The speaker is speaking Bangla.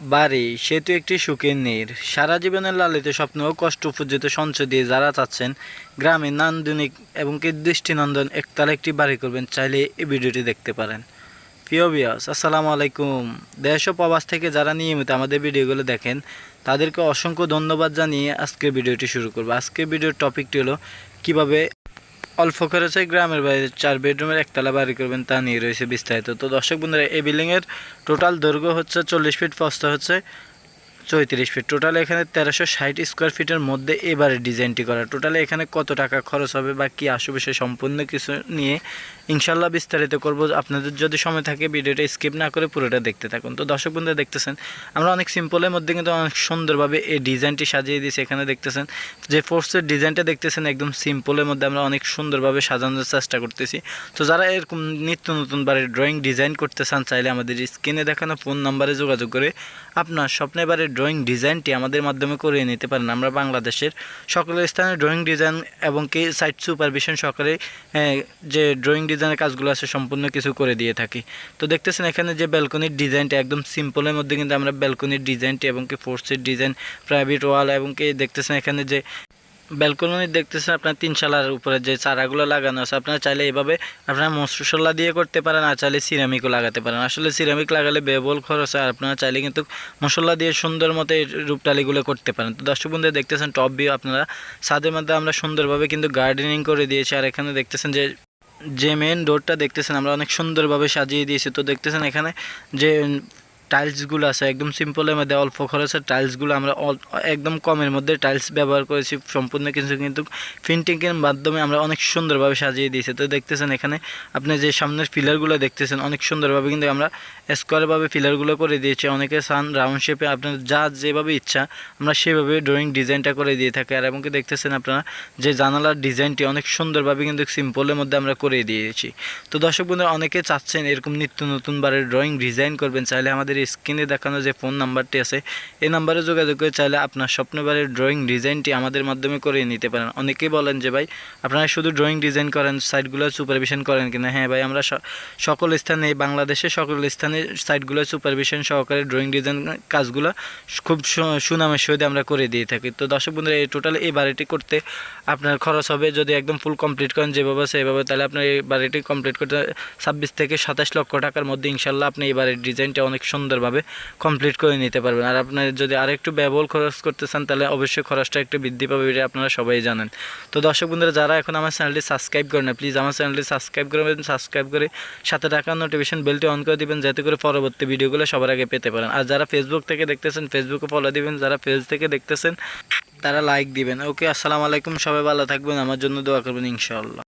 বাড়ি সেতু একটি সুখের নীর। সারা জীবনের লালিত স্বপ্ন ও কষ্ট উপজিত সঞ্চয় দিয়ে যারা চাচ্ছেন, গ্রামে নান্দনিক এবং দৃষ্টিনন্দন একতলা একটি বাড়ি করবেন, চাইলে এই ভিডিওটি দেখতে পারেন। প্রিয় বিয়াস আসসালামু আলাইকুম। দেশ ও প্রবাস থেকে যারা নিয়মিত আমাদের ভিডিওগুলো দেখেন, তাদেরকে অসংখ্য ধন্যবাদ জানিয়ে আজকের ভিডিওটি শুরু করব। আজকের ভিডিওর টপিকটি হলো, কীভাবে অল্প খরচে গ্রামের বাইরে চার বেডরুমের একতলা বাড়ি করবেন, তা নিয়ে রয়েছে বিস্তারিত। তো দর্শক বন্ধুরা, এই বিল্ডিংয়ের টোটাল দৈর্ঘ্য হচ্ছে চল্লিশ ফিট প্রস্থ হচ্ছে চৌত্রিশ ফিট। টোটাল এখানে তেরোশো ষাট স্কোয়ার ফিটের মধ্যে এবারে ডিজাইনটি করা। টোটালে এখানে কত টাকা খরচ হবে বা কী আসবে সে সম্পূর্ণ কিছু নিয়ে ইনশাল্লাহ বিস্তারিত করব। আপনাদের যদি সময় থাকে, ভিডিওটা স্কিপ না করে পুরোটা দেখতে থাকুন। তো দর্শক বন্ধুরা, দেখতেছেন, আমরা অনেক সিম্পলের মধ্যে কিন্তু অনেক সুন্দরভাবে এই ডিজাইনটি সাজিয়ে দিয়েছি। এখানে দেখতেছেন, যে ফোর্সের ডিজাইনটা দেখতেছেন, একদম সিম্পলের মধ্যে আমরা অনেক সুন্দরভাবে সাজানোর চেষ্টা করতেছি। তো যারা এরকম নিত্য নতুন ড্রয়িং ডিজাইন করতে চান, চাইলে আমাদের স্ক্রিনে দেখানো ফোন নাম্বারে যোগাযোগ করে আপনার স্বপ্নের বারে ড্রয়িং ডিজাইনটি আমাদের মাধ্যমে করিয়ে নিতে পারেন। আমরা বাংলাদেশের সকল স্থানে ড্রয়িং ডিজাইন এবং কি সাইট সুপারভিশন সহকারে যে ড্রয়িং ডিজাইনের কাজগুলো আছে সম্পূর্ণ কিছু করে দিয়ে থাকি। তো দেখতেছেন এখানে যে ব্যালকনির ডিজাইনটা একদম সিম্পলের মধ্যে কিন্তু আমরা ব্যালকনির ডিজাইনটি এবং কি ফোর্সের ডিজাইন প্রাইভেট ওয়াল এবং কি দেখতেছেন এখানে যে ব্যালকনি দেখতেছেন আপনার তিন শালার উপরে যে চারাগুলো লাগানো আছে। আপনারা চাইলে এভাবে আপনারা মশলা দিয়ে করতে পারেন, আর চাইলে সিরামিকও লাগাতে পারেন। আসলে সিরামিক লাগালে ব্যবল খরচ আর আপনারা চাইলে কিন্তু মশলা দিয়ে সুন্দর মতো এই রূপটালিগুলো করতে পারেন। তো দর্শক বন্ধু দেখতেছেন টপ ভিউ আপনারা। ছাদের মধ্যে আমরা সুন্দরভাবে কিন্তু গার্ডেনিং করে দিয়েছি, আর এখানে দেখতেছেন যে যে মেন ডোরটা দেখতেছেন, আমরা অনেক সুন্দরভাবে সাজিয়ে দিয়েছি। তো দেখতেছেন এখানে যে টাইলসগুলো আছে, একদম সিম্পলের মধ্যে অল্প খরচের টাইলসগুলো আমরা একদম কমের মধ্যে টাইলস ব্যবহার করেছি, সম্পূর্ণ কিছু কিন্তু প্রিন্টিংয়ের মাধ্যমে আমরা অনেক সুন্দরভাবে সাজিয়ে দিয়েছি। তো দেখতেছেন এখানে আপনি যে সামনের পিলারগুলো দেখতেছেন, অনেক সুন্দরভাবে কিন্তু আমরা স্কোয়ারভাবে পিলারগুলো করে দিয়েছি। অনেকে সান রাউন্ড শেপে আপনার যা যেভাবে ইচ্ছা, আমরা সেভাবে ড্রয়িং ডিজাইনটা করে দিয়ে থাকি। আর এমনকি দেখতেছেন আপনারা যে জানালার ডিজাইনটি অনেক সুন্দরভাবে কিন্তু সিম্পলের মধ্যে আমরা করে দিয়েছি। তো দর্শক বন্ধুরা, অনেকে চাচ্ছেন এরকম নিত্য নতুন বারের ড্রয়িং ডিজাইন করবেন, চাইলে আমাদের স্ক্রিনে দেখানো যে ফোন নাম্বারটি আছে, এই নাম্বারে যোগাযোগ করে চাইলে আপনার স্বপ্নবারের ড্রয়িং ডিজাইনটি আমাদের মাধ্যমে করে নিতে পারেন। অনেকেই বলেন যে, ভাই, আপনারা শুধু ড্রয়িং ডিজাইন করেন সাইটগুলো সুপারভিশন করেন কিনা? হ্যাঁ ভাই, আমরা সকল স্থানে বাংলাদেশে সকল স্থানে সাইটগুলো সুপারভিশন সহকারে ড্রয়িং ডিজাইন কাজগুলো খুব সুনামের সহিত আমরা করে দিয়ে থাকি। তো দর্শক বন্ধুরা, এই টোটাল এই বাড়িটি করতে আপনার খরচ হবে যদি একদম ফুল কমপ্লিট করেন যেভাবে সেভাবে, তাহলে আপনার এই বাড়িটি কমপ্লিট করতে ছাব্বিশ থেকে সাতাশ লক্ষ টাকার মধ্যে ইনশাল্লাহ আপনি এই বাড়ির ডিজাইনটা অনেক সুন্দরভাবে কমপ্লিট করে নিতে পারবেন। আর আপনার যদি আরেকটু ব্যয়বহুল খরচ করতে চান, তাহলে অবশ্যই খরচটা একটু বৃদ্ধি পাবে এটা আপনারা সবাই জানেন। তো দর্শক বন্ধুরা, যারা এখন আমার চ্যানেলটি সাবস্ক্রাইব করেন না প্লিজ আমার চ্যানেলটি সাবস্ক্রাইব করবেন সাবস্ক্রাইব করে সাথে টাকা নোটিফিকেশন বেলটি অন করে দিবেন, যাতে করে পরবর্তী ভিডিওগুলো সবার আগে পেতে পারেন। আর যারা ফেসবুক থেকে দেখতেছেন ফেসবুকে ফলো দিবেন, যারা পেজ থেকে দেখতেছেন, তারা লাইক দিবেন। ওকে আসসালামু আলাইকুম, সবাই ভালো থাকবেন, আমার জন্য দোয়া করবেন, ইনশাআল্লাহ।